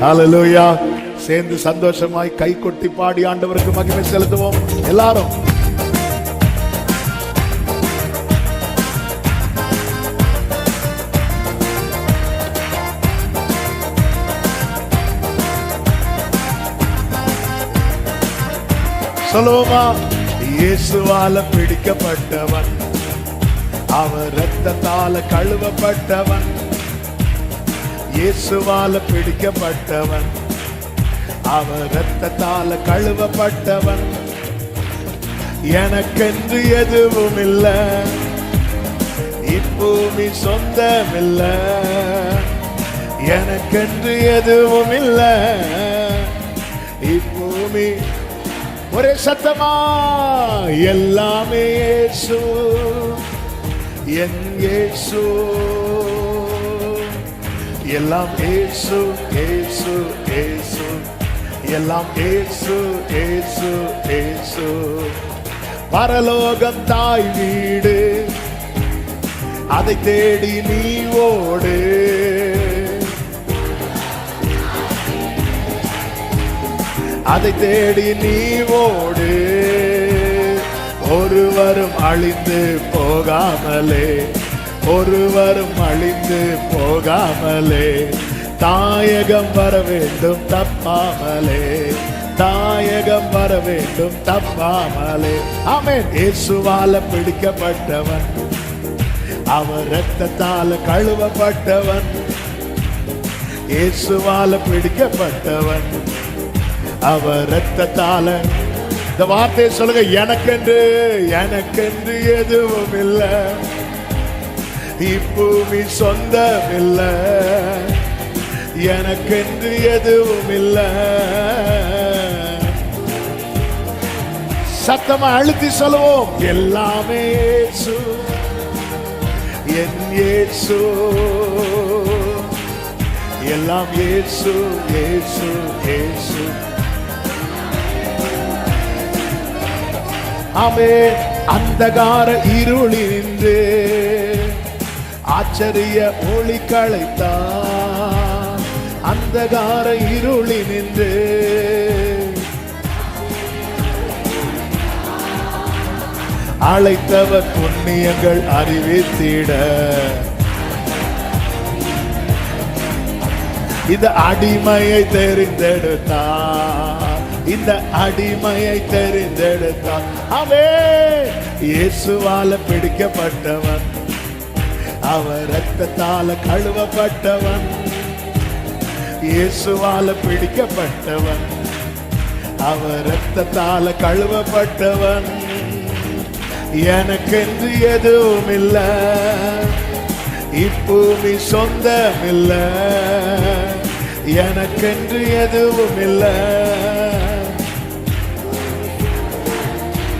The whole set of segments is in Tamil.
ஹalleluya சேர்ந்து சந்தோஷமாய் கை கொட்டி பாடி ஆண்டவருக்கு மகிமை செலுத்துவோம். எல்லாரும். சொல்லுவோமா இயேசுவால பிடிக்கப்பட்டவன். அவர் ரத்தத்தால கழுவப்பட்டவன். இயேசுவால பிடிக்கப்பட்டவன். அவர் ரத்தத்தால கழுவப்பட்டவன். எனக்கென்று எதுவும் இல்ல இப்பூமி சொந்தமில்ல. எனக்கென்று எதுவும் இல்ல இப்பூமி ஒரே சத்தமா? எல்லாமே இயேசு. என் இயேசு. எல்லாம் ஏசு ஏசு ஏசு. எல்லாம் ஏசு ஏசு ஏசு. பரலோகம் தாய் வீடு. அதை தேடி நீ ஓடு. அதை தேடி நீ ஓடு. ஒருவரும் அழிந்து போகாமலே. ஒருவரும் அழிந்து போகாமலே. தாயகம் வர வேண்டும் தப்பாமலே. தாயகம் வர வேண்டும் தப்பாமலே. அவன் இயேசுவால பிடிக்கப்பட்டவன். அவர் ரத்தத்தால கழுவப்பட்டவன். இயேசுவால பிடிக்கப்பட்டவன். அவர் ரத்தத்தால இந்த வார்த்தையை சொல்லுங்க எனக்கென்று எனக்கென்று எதுவும் இல்லை. இப்பூமி சொந்தமில்ல. எனக்கென்று எதுவும் இல்லை சத்தமா அழுத்தி சொல்லுவோம். எல்லாமே இயேசு என் இயேசு எல்லாம் இயேசு இயேசு இயேசு ஆமே அந்தகார இருளின்றே ஆச்சரிய ஒளி களைத்தான். அந்தகார இருளினின்று அழைத்தவர் புண்ணியங்கள் அறிவித்திட இந்த அடிமையை தெரிந்தெடுத்தார் இந்த அடிமையை தெரிந்தெடுத்தார் அவே இயேசுவால பிடிக்கப்பட்டவன். அவர் ரத்தத்தால கழுவப்பட்டவன். இயேசுவால பிடிக்கப்பட்டவன். அவர் ரத்தத்தால கழுவப்பட்டவன். எனக்கென்று எதுவும் இல்ல இப்பூமி சொந்தம் இல்ல எனக்கென்று எதுவும் இல்ல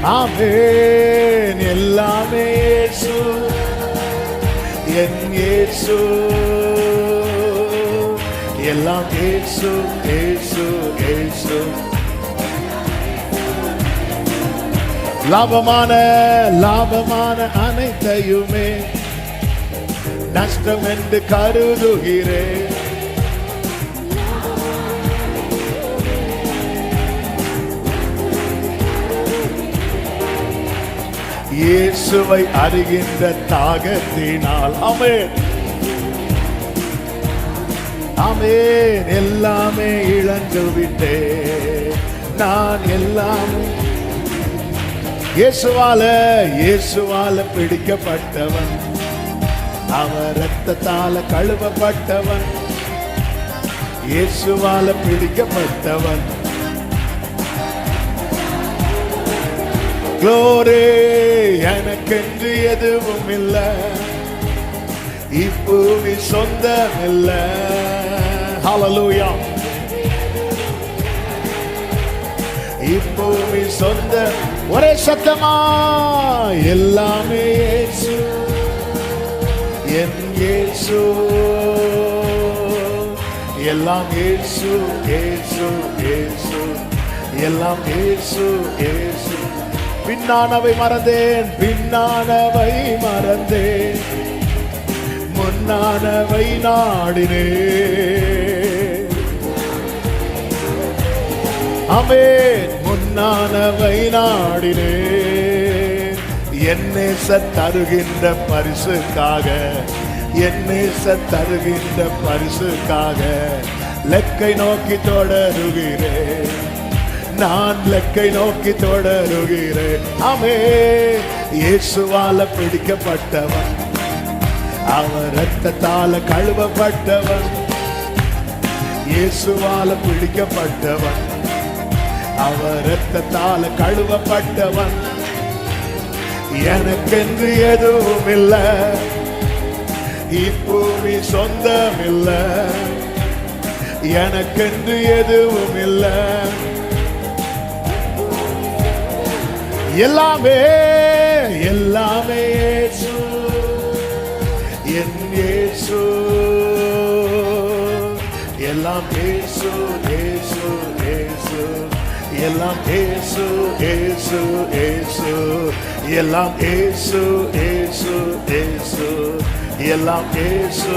ஆமென். எல்லாமே ஏசு. எல்லாம் ஏசு ஏசு ஏசு. லாபமான லாபமான அனைத்தையுமே நஷ்டம் என்று கருதுகிறேன். இயேசுவை அறிகின்ற தாகத்தினால். அமேன் அமேன் எல்லாமே இழந்து விட்டேன் நான் எல்லாமே இயேசுவால இயேசுவால பிடிக்கப்பட்டவன். அவர் ரத்தத்தால கழுவப்பட்டவன். இயேசுவால பிடிக்கப்பட்டவன். குளோரே எனக்கென்று எதுவும் இல்ல. இப்பூமி சொந்தம் இல்ல ஹalleluya இப்பூமி சொந்த ஒரே சத்தமா? எல்லாமே இயேசு என் இயேசு எல்லாம் இயேசு இயேசு இயேசு எல்லாம் இயேசு இயேசு பின்னானவை மறந்தேன் பின்னானவை மறந்தேன். முன்னானவை நாடினே அமே முன்னானவை நாடினே என்னே தருகின்ற பரிசுக்காக என்னே தருகின்ற பரிசுக்காக லெக்கை நோக்கி தொடருகிறேன். நான் லக்கை நோக்கி தொடருகிறேன். அமே இயேசுவால பிடிக்கப்பட்டவன். அவர் ரத்தத்தால கழுவப்பட்டவன். இயேசுவால பிடிக்கப்பட்டவன். அவர் ரத்தத்தால கழுவப்பட்டவன். எனக்கென்று எதுவும் இல்லை இப்பூமி சொந்தம் இல்ல எனக்கென்று எதுவும் எல்லாமே எல்லாமே என் ஏசு. எல்லாம் ஏசு ஏசு ஏசு. எல்லாம் ஏசு ஏசு ஏசு. எல்லாம் ஏசு ஏசு ஏசு. எல்லாம் ஏசு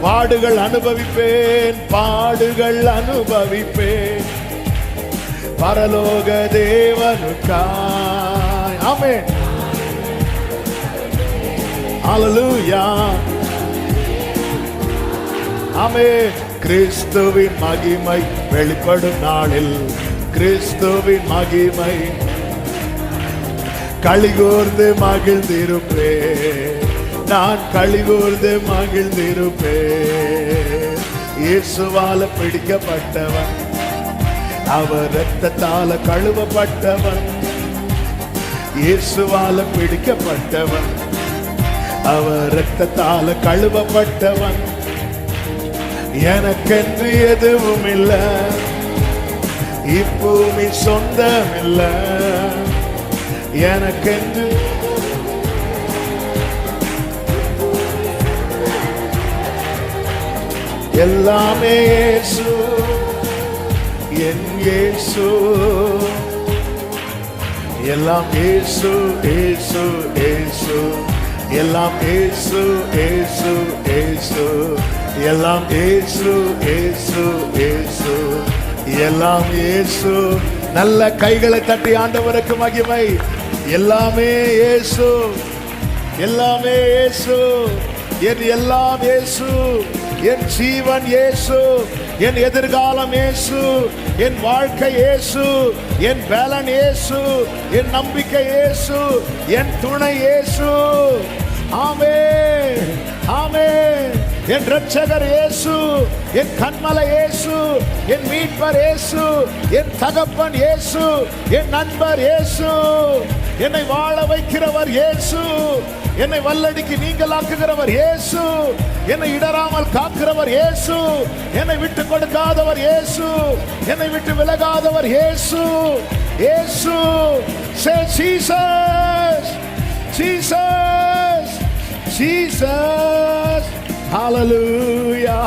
பாடுகள் அனுபவிப்பேன் பாடுகள் அனுபவிப்பேன். பரலோக தேவனுக்காய் ஆமே ஹalleluya ஆமே கிறிஸ்துவின் மகிமை வெளிப்படும் நாளில் கிறிஸ்துவின் மகிமை கலிகூர்ந்து மகிழ்ந்திருப்பே நான் கலிகூர்ந்து மகிழ்ந்திருப்பே இயேசுவால பிடிக்கப்பட்டவன் அவர் ரத்தத்தால கழுவப்பட்டவன். இயேசுவால பிடிக்கப்பட்டவன். அவர் ரத்தத்தால கழுவப்பட்டவன். எனக்கென்று எதுவும் இல்லை இப்பூமி சொந்தம் இல்லை எனக்கென்று எல்லாமே இயேசு. என் ஏசு. எல்லாம் ஏசு ஏசு ஏசு. எல்லாம் ஏசு ஏசு ஏசு. எல்லாம் ஏசு ஏசு ஏசு. எல்லாம் ஏசு. நல்ல கைகளை தட்டி ஆண்டவருக்கு மகிமை. எல்லாமே ஏசு. எல்லாமே ஏசு. என் எல்லாம் ஏசு. என் ஜீவன் ஏசு. என் எதிர்காலம் ஏசு. என் வாழ்க்கை இயேசு என் பலன் இயேசு என் நம்பிக்கை இயேசு என் துணை இயேசு. ஆமே ஆமே என் ரட்சகர் இயேசு என் கண்மலை இயேசு என் மீட்பர் இயேசு என் தகப்பன் இயேசு என் நண்பர் இயேசு. என்னை வாழ வைக்கிறவர் இயேசு. என்னை வல்லடிக்கு நீங்களாக்குகிறவர் இயேசு. என்னை இடராமல் காக்கிறவர் இயேசு. என்னை விட்டு கொடுக்காதவர் இயேசு. என்னை விட்டு விலகாதவர் இயேசு. இயேசு. சே Jesus. Jesus. Jesus. ஹalleluya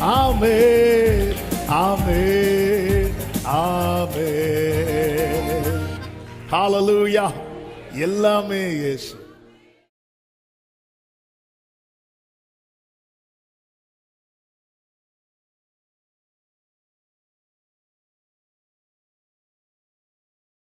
ஆமென் ஆமென் ஆமென் ஹalleluya எல்லாமே இயேசு.